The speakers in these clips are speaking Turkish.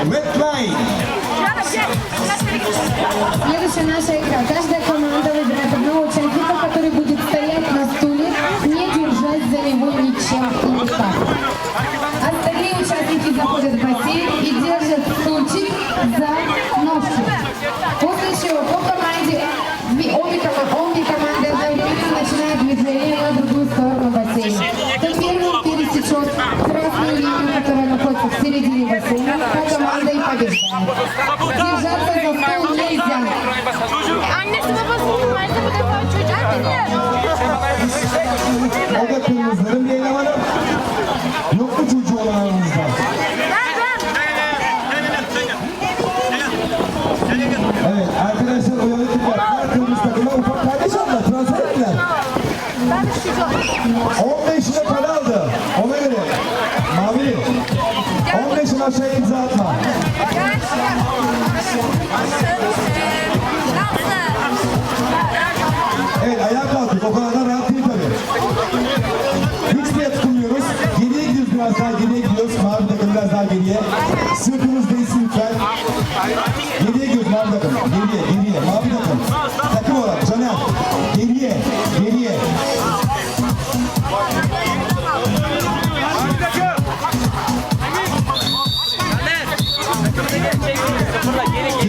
Следующая наша игра. Каждая команда выбирает одного участника, который будет стоять на стуле, не держась за него ничем и никак. Остальные участники заходят в бассейн и держат стульчик за ножки. После чего по команде обе, обе команды одновременно начинают движение на другую сторону бассейна. Кто первым пересечет красную линию, которая находится в середине бассейна, Annesi babası vardı bu defa çocuk. O da kırmızıların Leyla Hanım. Yok mu çocuğu olan aranızda? Evet arkadaşlar uyanıklık yaptılar. Kırmızı takıma ufak kardeş aldılar. Transfer ettiler. 15 yıla para aldı. Ona göre. Mavi. 15 yıl aşağıya imza atma. Evet ayağa kalktık. O kadar da rahat değil tabii. Hiç de tutulmuyoruz. Geriye gidiyoruz biraz daha geriye gidiyoruz. Mavi takım biraz daha geriye. Sırtımız değsin lütfen. Geriye gidiyoruz mavi takım. Geriye, geriye.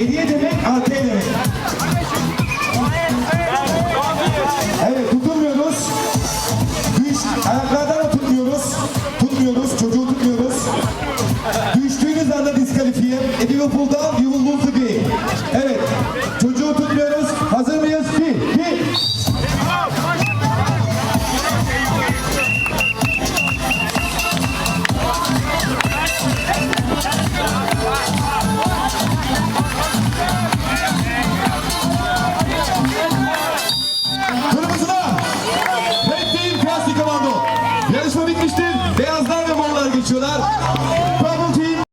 Geriye demek arkaya demek. Evet tutunmuyoruz. Düş, ayaklardan da tutmuyoruz. Çocuğu tutmuyoruz. Düştüğünüz anda diskalifiye. If you will lose. Evet, bitmiştir. Beyazlar ve morlar geçiyorlar.